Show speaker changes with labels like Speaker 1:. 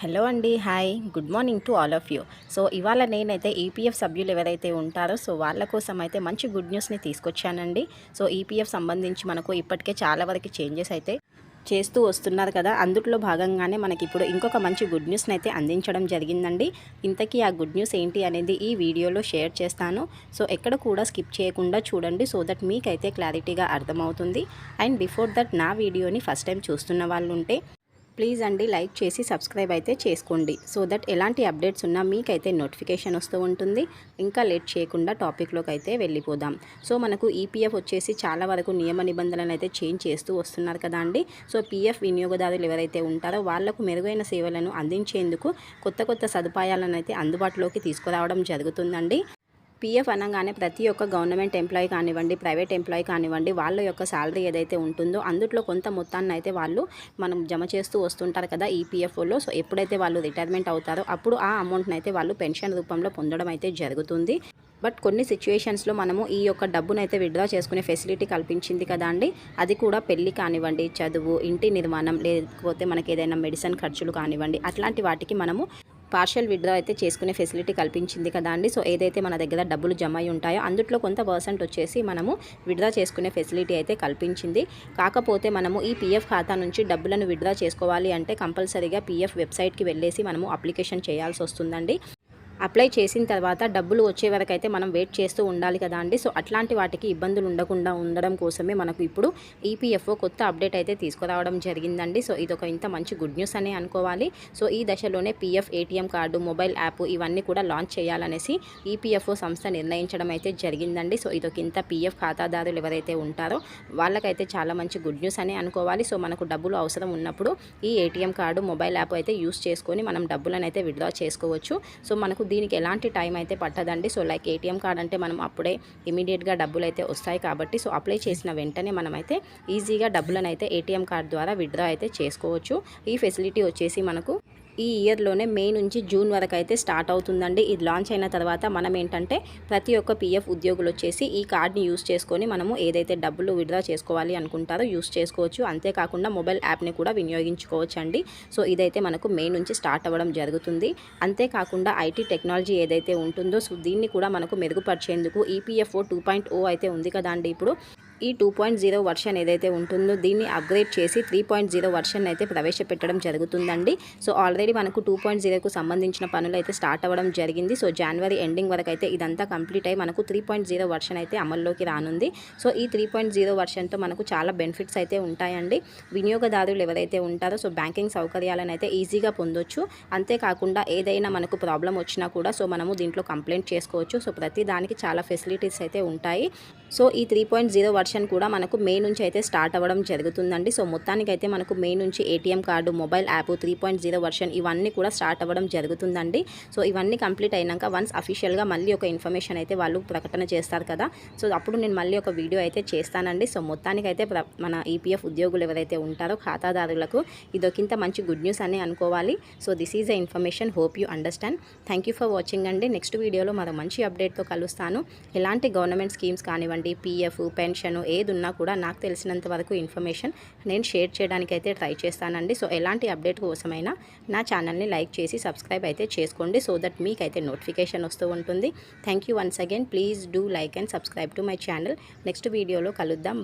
Speaker 1: Hello అండి hi. Good morning to all of you. So ఇవాళ నేనైతే ఈపీఎఫ్ సభ్యులు ఎవరైతే ఉంటారో సో వాళ్ళ కోసం అయితే మంచి గుడ్ న్యూస్ని తీసుకొచ్చానండి. సో ఈపీఎఫ్ సంబంధించి మనకు ఇప్పటికే చాలా వరకు చేంజెస్ అయితే చేస్తూ వస్తున్నారు కదా. అందుట్లో భాగంగానే మనకి ఇప్పుడు ఇంకొక మంచి గుడ్ న్యూస్ని అయితే అందించడం జరిగిందండి. ఇంతకీ ఆ గుడ్ న్యూస్ ఏంటి అనేది ఈ వీడియోలో షేర్ చేస్తాను. సో ఎక్కడ కూడా స్కిప్ చేయకుండా చూడండి సో దట్ మీకైతే క్లారిటీగా అర్థమవుతుంది. అండ్ బిఫోర్ దట్ నా వీడియోని ఫస్ట్ టైం చూస్తున్న వాళ్ళు ఉంటే ప్లీజ్ అండి లైక్ చేసి సబ్స్క్రైబ్ అయితే చేసుకోండి. సో దట్ ఎలాంటి అప్డేట్స్ ఉన్నా మీకైతే నోటిఫికేషన్ వస్తూ ఉంటుంది. ఇంకా లేట్ చేయకుండా టాపిక్లోకి అయితే వెళ్ళిపోదాం. సో మనకు ఈపీఎఫ్ వచ్చేసి చాలా వరకు నియమ నిబంధనలు అయితే చేంజ్ చేస్తూ వస్తున్నారు కదా అండి. సో పీఎఫ్ వినియోగదారులు ఎవరైతే ఉంటారో వాళ్ళకు మెరుగైన సేవలను అందించేందుకు కొత్త కొత్త సదుపాయాలను అయితే అందుబాటులోకి తీసుకురావడం జరుగుతుందండి. పీఎఫ్ అనగానే ప్రతి ఒక్క గవర్నమెంట్ ఎంప్లాయీ కానివ్వండి ప్రైవేట్ ఎంప్లాయీ కానివ్వండి వాళ్ళ యొక్క శాలరీ ఏదైతే ఉంటుందో అందులో కొంత మొత్తాన్ని అయితే వాళ్ళు మనం జమ చేస్తూ వస్తుంటారు కదా ఈపీఎఫ్ఓలో సో ఎప్పుడైతే వాళ్ళు రిటైర్మెంట్ అవుతారో అప్పుడు ఆ అమౌంట్ని అయితే వాళ్ళు పెన్షన్ రూపంలో పొందడం అయితే జరుగుతుంది. బట్ కొన్ని సిచ్యువేషన్స్లో మనము ఈ యొక్క డబ్బును అయితే విడ్డ్రా చేసుకునే ఫెసిలిటీ కల్పించింది కదా అండి. అది కూడా పెళ్ళి కానివ్వండి చదువు ఇంటి నిర్మాణం లేకపోతే మనకి ఏదైనా మెడిసిన్ ఖర్చులు కానివ్వండి అట్లాంటి వాటికి మనము పార్షల్ విడ్రా అయితే చేసుకునే ఫెసిలిటీ కల్పించింది కదా అండి. సో ఏదైతే మన దగ్గర డబ్బులు జమ అయి ఉంటాయో అందుట్లో కొంత పర్సెంట్ వచ్చేసి మనము విత్డ్రా చేసుకునే ఫెసిలిటీ అయితే కల్పించింది. కాకపోతే మనము ఈ పీఎఫ్ ఖాతా నుంచి డబ్బులను విత్డ్రా చేసుకోవాలి అంటే కంపల్సరీగా పీఎఫ్ వెబ్సైట్కి వెళ్ళేసి మనము అప్లికేషన్ చేయాల్సి వస్తుందండి. అప్లై చేసిన తర్వాత డబ్బులు వచ్చే వరకు అయితే మనం వెయిట్ చేస్తూ ఉండాలి కదా అండి. సో అట్లాంటి వాటికి ఇబ్బందులు ఉండకుండా ఉండడం కోసమే మనకు ఇప్పుడు ఈపీఎఫ్ఓ కొత్త అప్డేట్ అయితే తీసుకురావడం జరిగిందండి. సో ఇది ఒక ఇంత మంచి గుడ్ న్యూస్ అనే అనుకోవాలి. సో ఈ దశలోనే PF ATM card mobile app ఇవన్నీ కూడా లాంచ్ చేయాలనేసి ఈపీఎఫ్ఓ సంస్థ నిర్ణయించడం అయితే జరిగిందండి. సో ఇదొక ఇంత పీఎఫ్ ఖాతాదారులు ఎవరైతే ఉంటారో వాళ్ళకైతే చాలా మంచి గుడ్ న్యూస్ అనే అనుకోవాలి. సో మనకు డబ్బులు అవసరం ఉన్నప్పుడు ఈ ఏటీఎం కార్డు మొబైల్ యాప్ అయితే యూస్ చేసుకొని మనం డబ్బులను అయితే విడ్రా చేసుకోవచ్చు. సో మనకు దీనికి ఎలాంటి టైం అయితే పట్టదండి. సో లైక్ ఏటీఎం కార్డ్ అంటే మనం అప్పుడే ఇమీడియట్గా డబ్బులు అయితే వస్తాయి కాబట్టి సో అప్లై చేసిన వెంటనే మనమైతే ఈజీగా డబ్బులను అయితే ఏటీఎం కార్డ్ ద్వారా విత్డ్రా అయితే చేసుకోవచ్చు. ఈ ఫెసిలిటీ వచ్చేసి మనకు ఈ ఇయర్లోనే మే నుంచి జూన్ వరకు అయితే స్టార్ట్ అవుతుందండి. ఇది లాంచ్ అయిన తర్వాత మనం ఏంటంటే ప్రతి ఒక్క పీఎఫ్ ఉద్యోగులు వచ్చేసి ఈ కార్డ్ని యూస్ చేసుకొని మనము ఏదైతే డబ్బులు విడ్రా చేసుకోవాలి అనుకుంటారో యూస్ చేసుకోవచ్చు. అంతేకాకుండా మొబైల్ యాప్ని కూడా వినియోగించుకోవచ్చు అండి సో ఇదైతే మనకు మే నుంచి స్టార్ట్ అవ్వడం జరుగుతుంది. అంతేకాకుండా ఐటీ టెక్నాలజీ ఏదైతే ఉంటుందో సో దీన్ని కూడా మనకు మెరుగుపరిచేందుకు ఈపీఎఫ్ఓ టూ పాయింట్ ఓ అయితే ఉంది కదా అండి ఇప్పుడు. ఈ టూ పాయింట్ జీరో వర్షన్ ఏదైతే ఉంటుందో దీన్ని అప్గ్రేడ్ చేసి త్రీ పాయింట్ జీరో వర్షన్ అయితే ప్రవేశపెట్టడం జరుగుతుందండి. సో ఆల్రెడీ మనకు టూ పాయింట్ జీరోకు సంబంధించిన పనులు అయితే స్టార్ట్ అవ్వడం జరిగింది. సో జనవరి ఎండింగ్ వరకు అయితే ఇదంతా కంప్లీట్ అయ్యి మనకు త్రీ పాయింట్ జీరో వర్షన్ అయితే అమల్లోకి రానుంది. సో ఈ త్రీ పాయింట్ జీరో వర్షన్తో మనకు చాలా బెనిఫిట్స్ అయితే ఉంటాయండి. వినియోగదారులు ఎవరైతే ఉంటారో సో బ్యాంకింగ్ సౌకర్యాలను అయితే ఈజీగా పొందొచ్చు. అంతేకాకుండా ఏదైనా మనకు ప్రాబ్లం వచ్చినా కూడా సో మనము దీంట్లో కంప్లైంట్ చేసుకోవచ్చు. సో ప్రతి దానికి చాలా ఫెసిలిటీస్ అయితే ఉంటాయి. సో ఈ త్రీ పాయింట్ జీరో వర్షన్ కూడా మనకు మే నుంచి అయితే స్టార్ట్ అవ్వడం జరుగుతుందండి. సో మొత్తానికి అయితే మనకు మే నుంచి ATM card mobile app three point zero version ఇవన్నీ కూడా స్టార్ట్ అవ్వడం జరుగుతుందండి. సో ఇవన్నీ కంప్లీట్ అయినాక వన్స్ అఫీషియల్గా మళ్ళీ ఒక ఇన్ఫర్మేషన్ అయితే వాళ్ళు ప్రకటన చేస్తారు కదా. సో అప్పుడు నేను మళ్ళీ ఒక వీడియో అయితే చేస్తానండి. సో మొత్తానికి అయితే మన ఈపీఎఫ్ ఉద్యోగులు ఎవరైతే ఉంటారో ఖాతాదారులకు ఇదొకింత మంచి గుడ్ న్యూస్ అని అనుకోవాలి. So this is a information hope you understand thank you for watching అండి. నెక్స్ట్ వీడియోలో మరో మంచి అప్డేట్తో కలుస్తాను. ఎలాంటి గవర్నమెంట్ స్కీమ్స్ కానివ్వండి కానివ్వండి పీఎఫ్ పెన్షన్ ఏది ఉన్నా కూడా నాకు తెలిసినంత వరకు ఇన్ఫర్మేషన్ నేను షేర్ చేయడానికి అయితే ట్రై చేస్తానండి. సో ఎలాంటి అప్డేట్ కోసమైనా నా ఛానల్ని లైక్ చేసి సబ్స్క్రైబ్ అయితే చేసుకోండి. సో దట్ మీకైతే నోటిఫికేషన్ వస్తూ ఉంటుంది. Thank you once again. Please do like and subscribe to my channel. Next వీడియోలో కలుద్దాం.